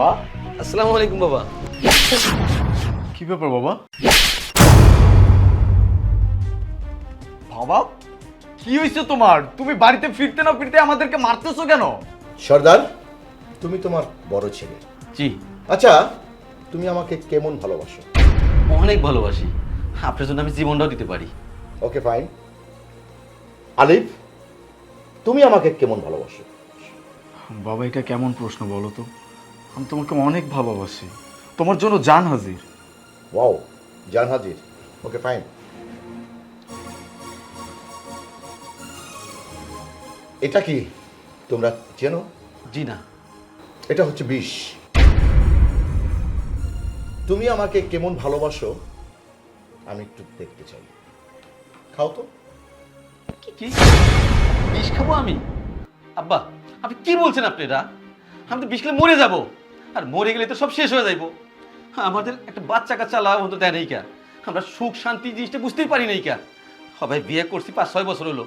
বাবা। আসসালামু আলাইকুম বাবা। কি ব্যাপার বাবা? বাবা কি হয়েছে তোমার? তুমি বাড়িতে ফিরতে না ফিরতে আমাদেরকে মারতেছো কেন? সর্দার তুমি তোমার বড় ছেলে। জি। আচ্ছা তুমি আমাকে কেমন ভালোবাসো? অনেক ভালোবাসি। আপনার জন্য আমি জীবনটাও দিতে পারি। Okay fine. আলিফ তুমি আমাকে কেমন ভালোবাসো? বাবা এটা কেমন প্রশ্ন বলো তো? আমি তোমাকে অনেক ভালোবাসি। তোমার জন্য জান হাজির। ওয়াও জান হাজির। Okay fine. এটা কি তোমরা চেনো? জি না। এটা হচ্ছে বিষ। তুমি আমাকে কেমন ভালোবাসো আমি একটু দেখতে চাই। খাও তো। কি কি? বিষ খাব আমি? আব্বা আপনি কি বলছেন আপনি এটা? আমি তো বিষ খেলে মরে যাব। আর মরে গেলে তো সব শেষ হয়ে যাইব। আমাদের একটা বাচ্চা কাচ্চা লাভ হতো দেয় নাই কা। আমরা সুখ শান্তি জিনিসটা বুঝতেই পারি নাই কা। সবাই বিয়ে করছি পাঁচ ছয় বছর হলো।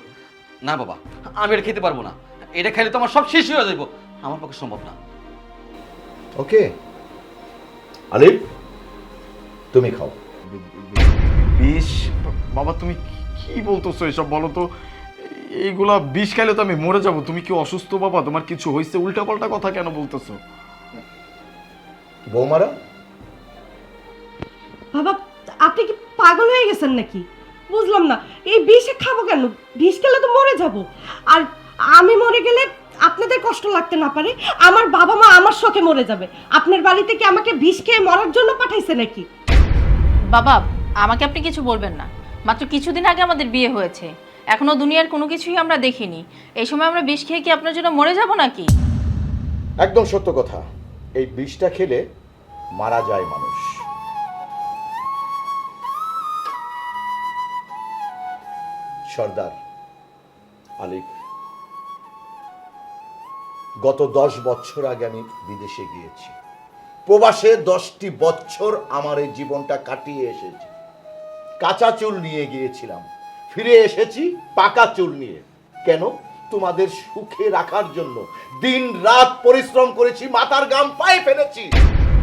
না বাবা আমি এটা খেতে পারব না। এটা খেলে তো আমার সব শেষ হয়ে যাইব। আমার পক্ষে সম্ভব না। ওকে। আলিফ তুমি খাও। বিষ? বাবা তুমি কি- কি বলতেছো এসব বলো তো? এইগুলা বিষ খাইলে তো আমি মরে যাব। তুমি কি অসুস্থ বাবা? তোমার কিছু হয়েছে উল্টা পাল্টা কথা কেন বলতেছো? বৌমারা? বাবা আপনি কি পাগল হয়ে গেছেন নাকি? বুঝলাম না এই বিষে খাব কেন? বিষ খেলে তো মরে যাব। আর আমি মরে গেলে আপনাদের কষ্ট লাগতে না পারে? আমার বাবা মা আমার শখে মরে যাবে। আপনার বাড়িতে কি আমাকে বিষ খেয়ে মরার জন্য পাঠাইছে নাকি? বাবা আমাকে আপনি কিছু বলবেন না। মাত্র কিছুদিন আগে আমাদের বিয়ে হয়েছে। এখনও দুনিয়ার কোনো কিছুই আমরা দেখিনি। এই সময় আমরা বিষ খেয়ে কি আপনার জন্য মরে যাব নাকি? একদম সত্য কথা। এই বিষটা খেলে মারা যায় মানুষ। সর্দার আলিফ গত দশ বছর আগে আমি বিদেশে গিয়েছি। প্রবাসে দশটি বছর আমার এই জীবনটা কাটিয়ে এসেছি। কাঁচা চুল নিয়ে গিয়েছিলাম। ফিরে এসেছি পাকা চুল নিয়ে। কেন? তোমাদের সুখে রাখার জন্য দিন রাত পরিশ্রম করেছি, মাথার গাম পায়ে ফেলেছি।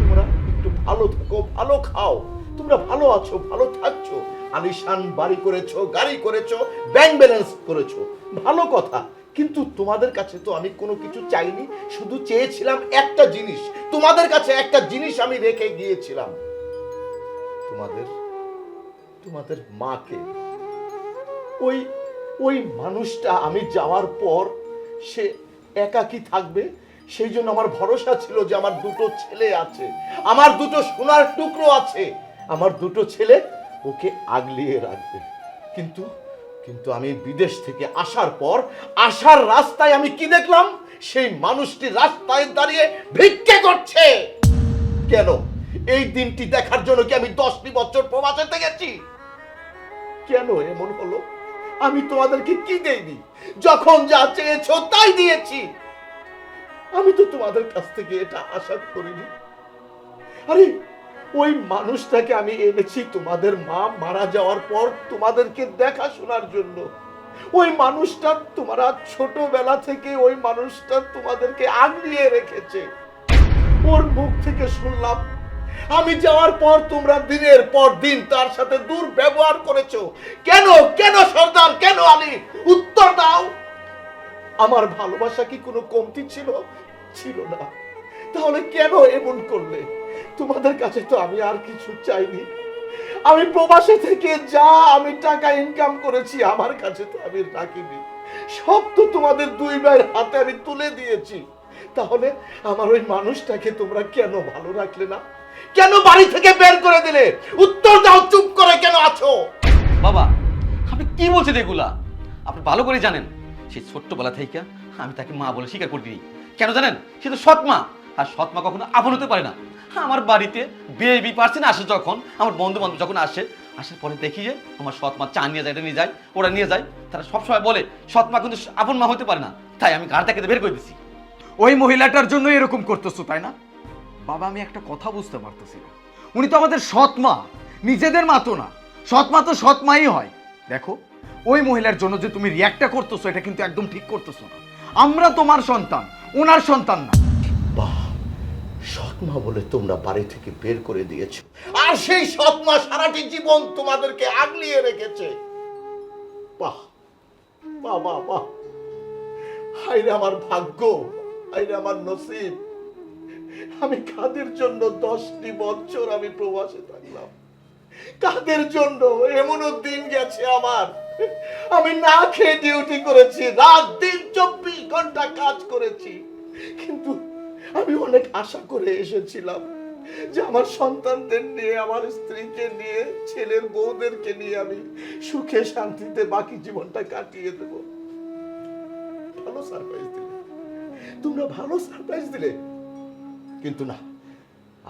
তোমরা একটু ভালো থাকো, ভালো খাও। তোমরা ভালো আছো, ভালো থাকছো। আলিশান বাড়ি করেছ, গাড়ি করেছ ব্যাংক ব্যালেন্স করেছ। ভালো কথা, কিন্তু তোমাদের কাছে তো আমি কোনো কিছু চাইনি। শুধু চেয়েছিলাম একটা জিনিস। তোমাদের কাছে একটা জিনিস আমি রেখে গিয়েছিলাম। তোমাদের তোমাদের মাকে। ওই ওই মানুষটা আমি যাওয়ার পর সে একাকি থাকবে? সেই জন্য আমার ভরসা ছিল যে আমার দুটো ছেলে আছে। আমার দুটো সোনার টুকরো আছে। আমার দুটো ছেলে ওকে আগলিয়ে রাখবে। কিন্তু কিন্তু আমি বিদেশ থেকে আসার পর আসার রাস্তায় আমি কি দেখলাম? সেই মানুষটি রাস্তায় দাঁড়িয়ে ভিক্ষে করছে। কেন? এই দিনটি দেখার জন্য কি আমি দশটি বছর প্রবাসে থেকেছি? কেন এমন হলো? আমি তোমাদেরকে কি দেইনি? যখন যা চেয়েছো তাই দিয়েছি। আমি তো তোমাদের কাছ থেকে এটা আশা করিনি। আরে, ওই মানুষটাকে আমি এনেছি তোমাদের মা মারা যাওয়ার পর তোমাদেরকে দেখাশোনার জন্য। ওই মানুষটা তোমরা ছোটবেলা থেকে ওই মানুষটা তোমাদেরকে আগলিয়ে রেখেছে। ওর মুখ থেকে শুনলাম আমি যাওয়ার পর তোমরা দিনের পর দিন তার সাথে দুর্ব্যবহার করেছ। কেন? কেন সর্দার? কেন আলী? উত্তর দাও। আমার ভালোবাসা কি কোনো কমতি ছিল? ছিল না। তাহলে কেন এমন করলে? তোমাদের কাছে তো আমি আর কিছু চাইনি। আমি প্রবাসে থেকে যা আমি টাকা ইনকাম করেছি, আমার কাছে তো আমি রাখিনি। সব তো তোমাদের দুই ভাইয়ের হাতে আমি তুলে দিয়েছি। তাহলে আমার ওই মানুষটাকে তোমরা কেন ভালো রাখলে না? কেন বাড়ি থেকে বের করে দিলে? উত্তর দাও চুপ করে কেন আছো? বাবা আপনি কি বলছেন এগুলা? আপনি ভালো করে জানেন সেই ছোট্টবেলা থেকে আমি তাকে মা বলে স্বীকার করে দিই কেন জানেন? সে তো সৎ মা আর সৎ মা কখনো আপন হতে পারে না। আমার বাড়িতে বেবি পার্সেন আসে যখন আমার বন্ধু বান্ধব যখন আসে আসার পরে দেখি যে আমার সৎ মা চা নিয়ে যায় এটা নিয়ে যায় ওরা নিয়ে যায়। তারা সবসময় বলে সৎ মা কিন্তু আপন মা হতে পারে না। তাই আমি ঘাড় থেকে বের করে দিছি। ওই মহিলাটার জন্য এরকম করতেছো তাই না? বাবা, আমি একটা কথা বুঝতে পারতেছি না। উনি তো আমাদের সৎ মা, নিজেদের মা তো না। সৎ মা তো সৎ মাই হয়। দেখো, ওই মহিলার জন্য যে তুমি রিয়াক্টটা করতেছো, এটা কিন্তু একদম ঠিক করতেছো না। আমরা তোমার সন্তান, ওনার সন্তান না। বাহ সৎমা বলে তোমরা বাড়ি থেকে বের করে দিয়েছ। আর সেই সৎমা সারাটি জীবন তোমাদেরকে আগলিয়ে রেখেছে। বাহ বাহ বাহ বাহ। আমার ভাগ্য হাইরে আমার নসিব। আমি কাদের জন্য দশটি বছর আমি প্রবাসে থাকলাম? কাদের জন্য? এমনও দিন গেছে আমার। আমি না খেয়ে ডিউটি করেছি, রাত দিন চব্বিশ ঘণ্টা কাজ করেছি। কিন্তু আমি অনেক আশা করে এসেছিলাম যে আমার সন্তানদের নিয়ে, আমার স্ত্রীকে নিয়ে, ছেলের বউদেরকে নিয়ে আমি সুখে, শান্তিতে বাকি জীবনটা কাটিয়ে দেব। ভালো সারপ্রাইজ দিলে। তোমরা ভালো সারপ্রাইজ দিলে। কিন্তু না,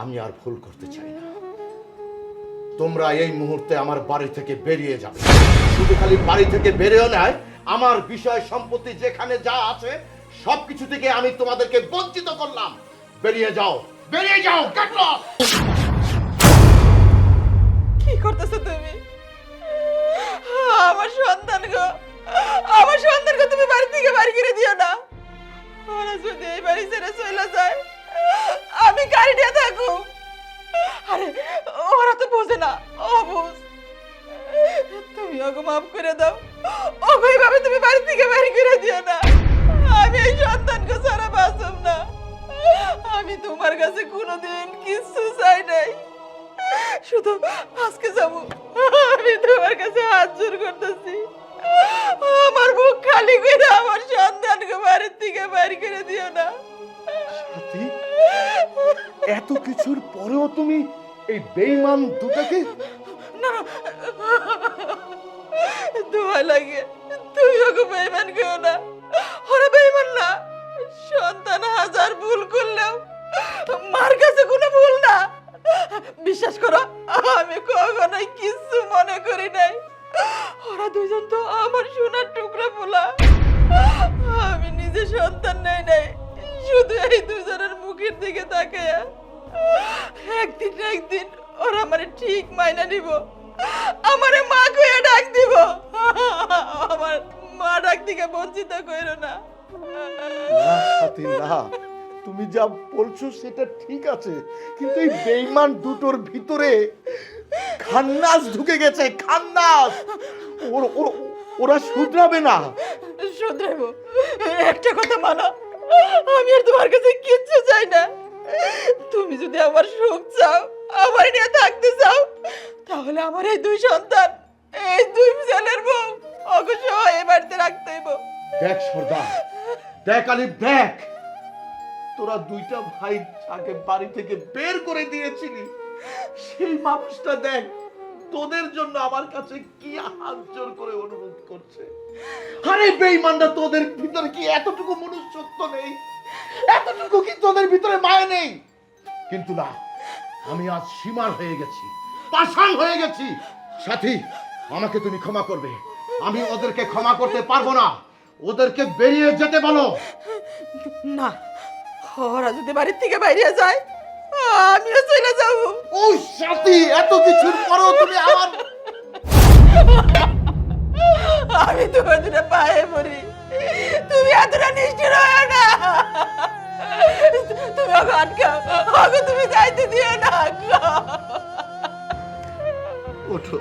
আমি আর ভুল করতে চাই না। তোমরা এই মুহূর্তে আমার বাড়ি থেকে বেরিয়ে যাবে। শুধু খালি বাড়ি থেকে বেরিয়েও নেয়, আমার বিষয় সম্পত্তি যেখানে যা আছে, সবকিছু থেকে আমি তোমাদেরকে বঞ্চিত করলাম। বেরিয়ে যাও বেরিয়ে যাও লস্ট কি করতেছো তুমি? আমার সন্তান গো, আমার সন্তানকে তুমি বাড়ি থেকে বাড়ি করে দিও না। ওরা যদি এই বাড়ি ছেড়ে চলে যায় আমি গাড়ি নিয়ে থাকব আরে ওরা তো বোঝে না। অবুঝ তুমি ওকে মাফ করে দাও। ওকে এইভাবে তুমি বাড়ি থেকে বাড়ি করে দিও না। আমি এই সন্তানকে ছাড়া বাঁচব না। আমি তোমার কাছে কোনোদিন কিচ্ছু চাই নাই। শুধু আজকে যাব। আমি তোমার কাছে হাত জোর করতেছি। আমার মুখ খালি করে আমার সন্তানকে বাড়ির থেকে বাড়ি করে দিও না। সাথী, এত কিছুর পরেও তুমি এই বেইমান দুটাকে? দোয়া লাগে তুমি ওকে বেইমান কেউ না। ওরা বেইমান না। সন্তান হাজার ভুল করলেও মার কাছে কোনো ভুল না। বিশ্বাস করো, আমি কখনোই কিছু মনে করি নাই। ওরা দুজন তো আমার সোনার টুকরা পোলা। আমি নিজে সন্তান নেই নাই। শুধু এই দুজনের মুখের দিকে তাকায় একদিন না একদিন ওরা আমারে ঠিক মাইনা নিব। আমারে মা কইয়া ডাক দিব। আমার মা ডাক থেকে বঞ্চিত কইরো না। না সাথী না তুমি যা বলছো সেটা ঠিক আছে কিন্তু এই বেইমান দুটোর ভিতরে খান্নাস ঢুকে গেছে খান্নাস! ওর ওর- ওরা শুধরাবে না। শুধরাবো একটা কথা মানো আমি আর তোমার কাছে কিচ্ছু চাই না। তুমি যদি আমার সুখ চাও, আমার নিয়ে থাকতে চাও, তাহলে আমার এই দুই সন্তান, এই দুই ছেলের বউ অবশ্য এই বাড়িতে রাখতে হইব। দেখ সর্দার, দেখ আলিফ দেখ। তোরা দুইটা ভাই যাকে বাড়ি থেকে বের করে দিয়েছিলি। সেই মানুষটা দেখ তোদের জন্য আমার কাছে কি হাত করে অনুরোধ করছে? আরে বেইমানরা তোদের ভিতরে কি এতটুকু মনুষ্যত্ব নেই? এতটুকু কি তোদের ভিতরে মায়া নেই? কিন্তু না, আমি আজ সীমার হয়ে গেছি, পাষাণ হয়ে গেছি। সাথী, আমাকে তুমি ক্ষমা করবে। আমি ওদেরকে ক্ষমা করতে পারব না। ওদেরকে বেরিয়ে যেতে বলো। না ওরা যদি বাড়ির থেকে বাইরে যায়। আমিও চলে যাব। ও সাথী এত কিছুর পরেও তুমি আমার। আমি তোমার দুটো পায়ে পড়ি। তুমি এতটা নিষ্ঠুর হয় না। তুমি ওকে আটকাও। ওকে তুমি যাইতে দিও না ওঠো।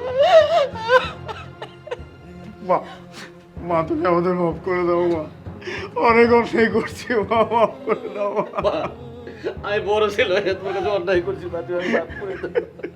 মা মা তুমি আমাদের মাফ করে দাও মা। অনেক অন্যায় করছি মা মাফ করে দাও মা। আমি বড় ছিল তোমার কাছে অন্যায় করছি মা তুমি আমাকে মাফ করে দাও।